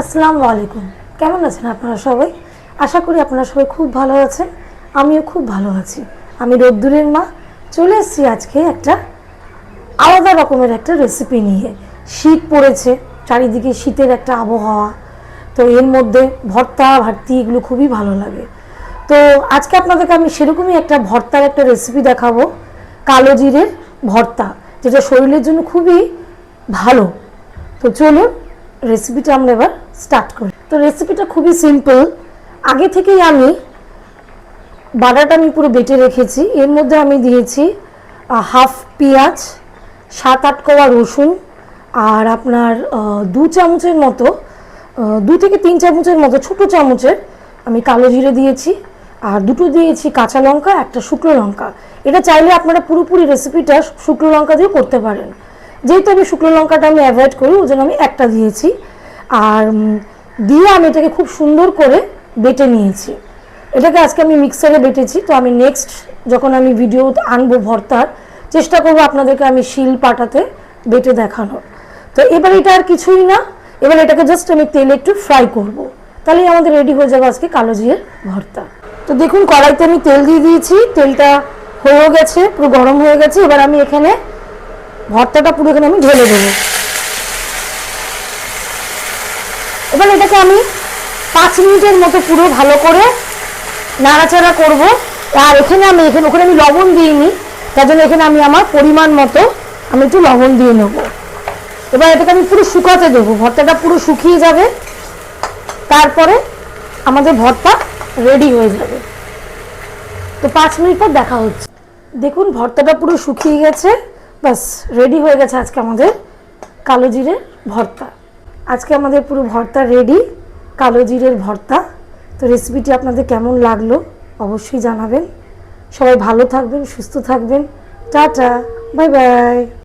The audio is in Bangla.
আসসালামু আলাইকুম। কেমন আছেন আপনারা সবাই? আশা করি আপনারা সবাই খুব ভালো আছেন, আমিও খুব ভালো আছি। আমি রোদ্দুরের মা, চলে এসেছি আজকে একটা আলাদা রকমের একটা রেসিপি নিয়ে। শীত পড়েছে, চারিদিকে শীতের একটা আবহাওয়া, তো এর মধ্যে ভর্তা, ভারতি এগুলো খুবই ভালো লাগে। তো আজকে আপনাদেরকে আমি সেরকমই একটা ভর্তার একটা রেসিপি দেখাবো, কালো জিরের ভর্তা, যেটা শরীরের জন্য খুবই ভালো। তো চলুন রেসিপিটা আমরা এবার স্টার্ট করি। তো রেসিপিটা খুবই সিম্পল আগে থেকেই আমি বাটাটা আমি পুরো বেটে রেখেছি। এর মধ্যে আমি দিয়েছি হাফ পেঁয়াজ, সাত আট কোয়া রসুন আর আপনার দু চামচের মতো দু থেকে তিন চামচের মতো ছোট চামচের আমি কালো জিরে দিয়েছি আর দুটো দিয়েছি কাঁচা লঙ্কা, একটা শুকনো লঙ্কা। এটা চাইলে আপনারা পুরোপুরি রেসিপিটা শুকনো লঙ্কা দিয়ে করতে পারেন। যেহেতু আমি শুকনো লঙ্কাটা আমি অ্যাভয়েড করি ওই জন্য আমি একটা দিয়েছি। আর দিয়ে আমি এটাকে খুব সুন্দর করে বেটে নিয়েছি। এটাকে আজকে আমি মিক্সারে বেটেছি, তো আমি নেক্সট যখন আমি ভিডিও আনব ভর্তার, চেষ্টা করব আপনাদেরকে আমি শিল পাটাতে বেটে দেখানোর। তো এবার এটা আর কিছুই না, এবার এটাকে জাস্ট আমি তেলে একটু ফ্রাই করব। তাহলেই আমাদের রেডি হয়ে যাবে আজকে কালো জিরের ভর্তা। তো দেখুন, কড়াইতে আমি তেল দিয়ে দিয়েছি, তেলটা হয়েও গেছে, পুরো গরম হয়ে গেছে। এবার আমি এখানে ভর্তাটা পুরো এখানে আমি ঢেলে দেবো। এবার এটাকে আমি পাঁচ মিনিটের মতো পুরো ভালো করে নাড়াচাড়া করব। আর এখানে আমি, এখানে, ওখানে আমি লবণ দিইনি। তার জন্য এখানে আমি আমার পরিমাণ মতো আমি একটু লবণ দিয়ে নেব। এবার এটাকে আমি পুরো শুকাতে দেবো। ভর্তাটা পুরো শুকিয়ে যাবে। তারপরে আমাদের ভর্তা রেডি হয়ে যাবে। তো পাঁচ মিনিট পর দেখা হচ্ছে। দেখুন, ভর্তাটা পুরো শুকিয়ে গেছে। বাস রেডি হয়ে গেছে আজকে আমাদের কালো জিরের ভর্তা। আজকে আমাদের পুরো ভর্তা রেডি কালো জিরের ভর্তা। তো রেসিপিটি আপনাদের কেমন লাগল অবশ্যই জানাবেন। সবাই ভালো থাকবেন, সুস্থ থাকবেন। Tata, bye bye.